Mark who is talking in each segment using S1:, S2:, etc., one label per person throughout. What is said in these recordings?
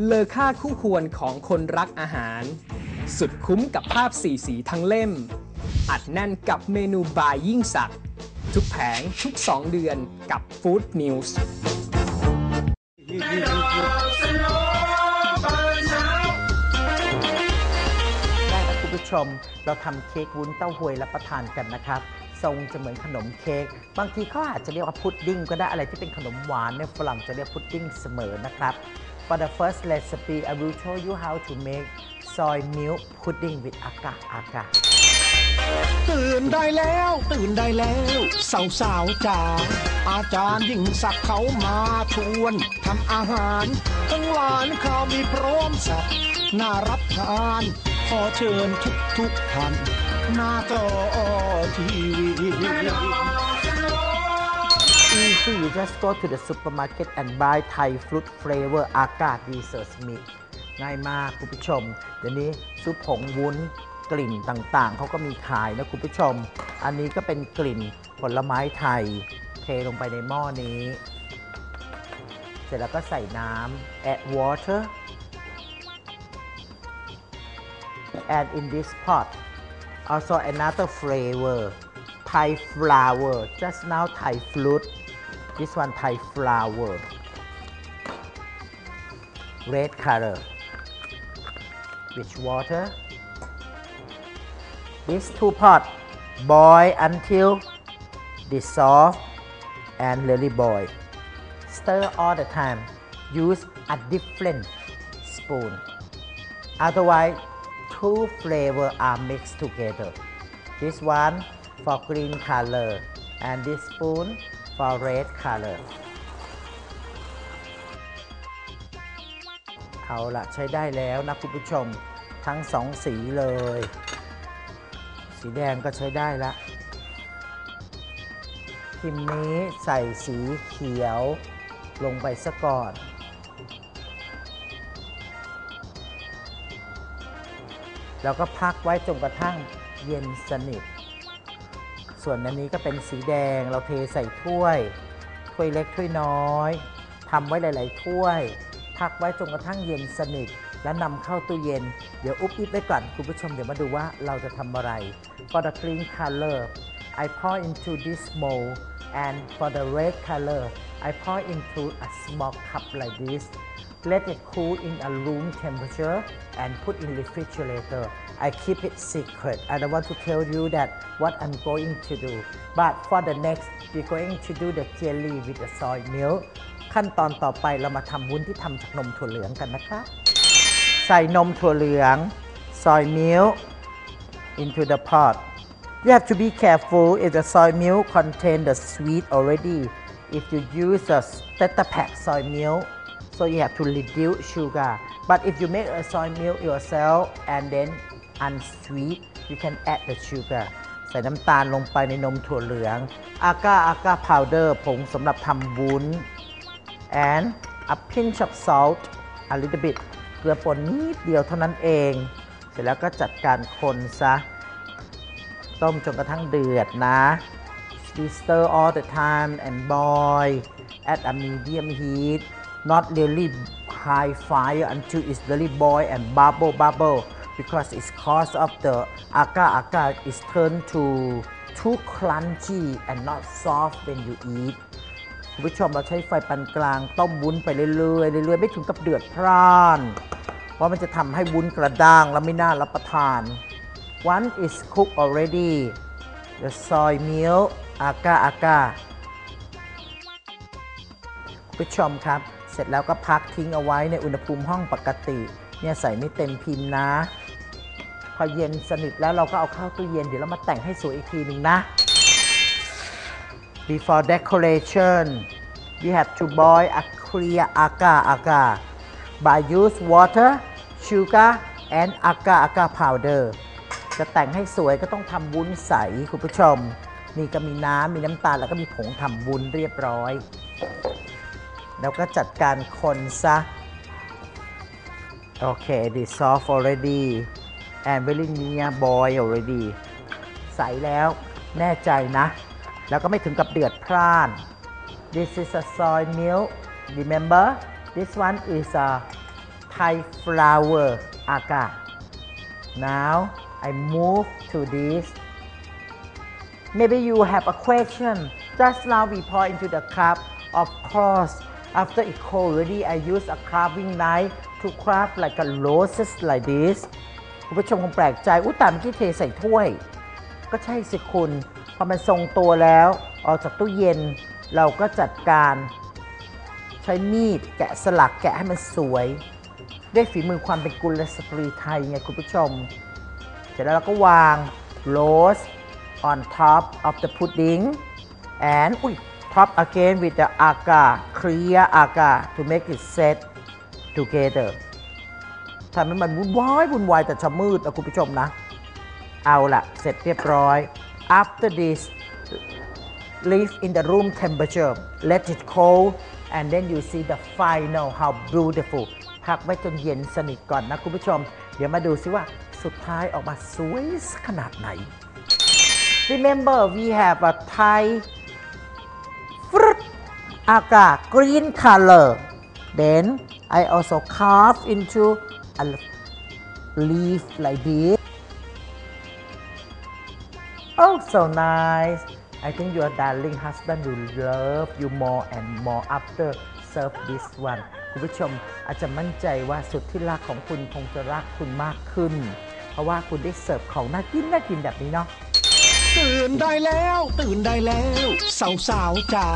S1: เลอค่าคู่ควรของคนรักอาหาร สุดคุ้มกับภาพสีสีทั้งเล่ม อัดแน่นกับเมนูบายยิ่งสัก ทุกแผงทุก 2 เดือนกับ Food News
S2: ได้ครับคุณผู้ชม เราทำเค้กวุ้นเต้าหวยรับประทานกันนะครับทรงจะเหมือนขนมเค้กบางทีเขาอาจจะเรียกว่าพุดดิ้งก็ได้อะไรที่เป็นขนมหวานเนี่ยฝรั่งจะเรียกพุดดิ้งเสมอนะครับ For the first recipe I will show you how to make soy milk pudding with aga aga.
S3: ตื่นได้แล้ว ตื่นได้แล้ว สาวสาวจ๋าอาจารย์ยิ่งศักเขามาชวนทำอาหาร ทั้งหวานข้าวมีพร้อมสับน่ารับทาน ขอเชิญทุกทุกท่านหน้าจอทีวี
S2: Easy you just go to the supermarket and buy Thai fruit flavor agar dessert mix ง่ายมากคุณผู้ชม เดี๋ยวนี้ซุปผงวุ้นกลิ่นต่างๆ เขาก็มีขายนะคุณผู้ชม อันนี้ก็เป็นกลิ่นผลไม้ไทย เทลงไปในหม้อนี้ เสร็จแล้วก็ใส่น้ำ add water and in this pot also another flavor Thai flower just now Thai fruit this one Thai flower red color. With water. These two pot boil until dissolve and really boil. Stir all the time. Use a different spoon. Otherwise two flavor are mixed together. This one for green color and this spoon for red color เอาละใช้ได้แล้วนะคุณผู้ชมทั้งสองสีเลย สีแดงก็ใช้ได้ละทีมนี้ใส่สีเขียวลงไปซะก่อนแล้วก็พักไว้จนกระทั่งเย็นสนิท ส่วนอันนี้ก็เป็นสีแดงเราเทใส่ถ้วย ถ้วยเล็กถ้วยน้อยทำไว้หลาย ๆ ถ้วย พักไว้จนกระทั่งเย็นสนิท แล้วนำเข้าตู้เย็น เดี๋ยวอุบอิบไว้ก่อนคุณผู้ชมเดี๋ยวมาดูว่าเราจะทำอะไร for the green color I pour into this mold and for the red color I pour into a small cup like this let it cool in a room temperature and put in refrigerator I keep it secret I don't want to tell you that what I'm going to do but for the next we're going to do the jelly with the soy milk ขั้นตอนต่อไปเรามาทำวุ้นที่ทำจากนมถั่วเหลืองกันนะคะใส่นมถั่วเหลือง soy milk into the pot you have to be careful if the soy milk contain the sweet already if you use a tetra pack soy milk so you have to reduce sugar but if you make a soy milk yourself and then unsweet you can add the sugar ใส่น้ำตาลลงไปในนมถั่วเหลืองอาก้าอาก้าพาวเดอร์ผงสำหรับทำวุ้น and a pinch of salt a little bit เกลือป่นนิดเดียวเท่านั้นเอง เสร็จแล้วก็จัดการคนซะ ต้มจนกระทั่งเดือดนะ stir all the time and boil at a medium heat not really high fire until it's really boil and bubble bubble because it's cause of the agar agar is turned to too crunchy and not soft when you eat คุณผู้ชมเราใช้ไฟปานกลางต้มวุ้นไปเรื่อยๆเรื่อยๆไม่ถึงกับเดือดพร่าน เพราะมันจะทำให้วุ้นกระด้างแล้วไม่น่ารับประทาน One is cooked already the soy milk agar agar คุณผู้ชมครับ เสร็จแล้วก็พักทิ้งเอาไว้ในอุณหภูมิห้องปกติ เนี่ยใส่ไม่เต็มพิมพ์นะ พอเย็นสนิทแล้วเราก็เอาเข้าตู้เย็น เดี๋ยวเรามาแต่งให้สวยอีกทีหนึ่งนะ Before decoration we have to boil a clear agar agar by use water sugar and agar agar powder จะแต่งให้สวยก็ต้องทำวุ้นใสคุณผู้ชม นี่ก็มีน้ำมีน้ำตาลแล้วก็มีผงทำวุ้นเรียบร้อย แล้วก็จัดการคนซะ โอเค this soft already and very near boil already ใสแล้วแน่ใจนะ แล้วก็ไม่ถึงกับเดือดพร่าน This is a soy milk remember this one is a Thai flower agar now I move to this maybe you have a question just now we pour into the cup of course after it cold already I use a carving knife to craft like a roses like this คุณผู้ชมคงแปลกใจ อุ้ยตาเมื่อกี้เทใส่ถ้วย ก็ใช่สิคุณ พอมันทรงตัวแล้ว ออกจากตู้เย็น เราก็จัดการ ใช้มีดแกะสลักแกะให้มันสวย ด้วยฝีมือความเป็นกุลสตรีไทยไงคุณผู้ชม เสร็จแล้วเราก็วาง rose on top of the pudding and อุ้ย top again with the agar clear agar to make it set together ทำให้มันวุ่นวายวุ่นวายแต่ชะมืดนะคุณผู้ชมนะ เอาละเสร็จเรียบร้อย after this leave in the room temperature let it cool and then you see the final how beautiful พักไว้จนเย็นสนิทก่อนนะคุณผู้ชม เดี๋ยวมาดูซิว่าสุดท้ายออกมาสวยขนาดไหน remember we have a Thai fruit agar green color then I also carve into a leaf like this Oh, so nice. I think your darling husband will love you more and more after serve this one. คุณผู้ชมอาจจะมั่นใจว่าสุดที่รักของคุณคงจะรักคุณมากขึ้น เพราะว่าคุณได้เสิร์ฟของน่ากินน่ากินแบบนี้เนาะ
S3: ตื่นได้แล้วตื่นได้แล้วสาวสาวจ๋า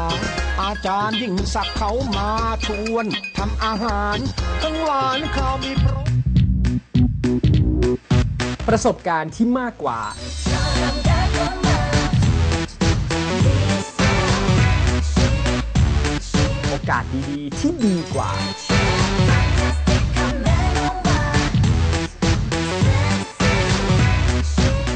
S3: อาจารย์ยิ่งศักดิ์เขามาชวนทำอาหารทั้งหวานข้าวมีพร
S1: ประสบการณ์ที่มากกว่า โอกาสดีๆที่ดีกว่า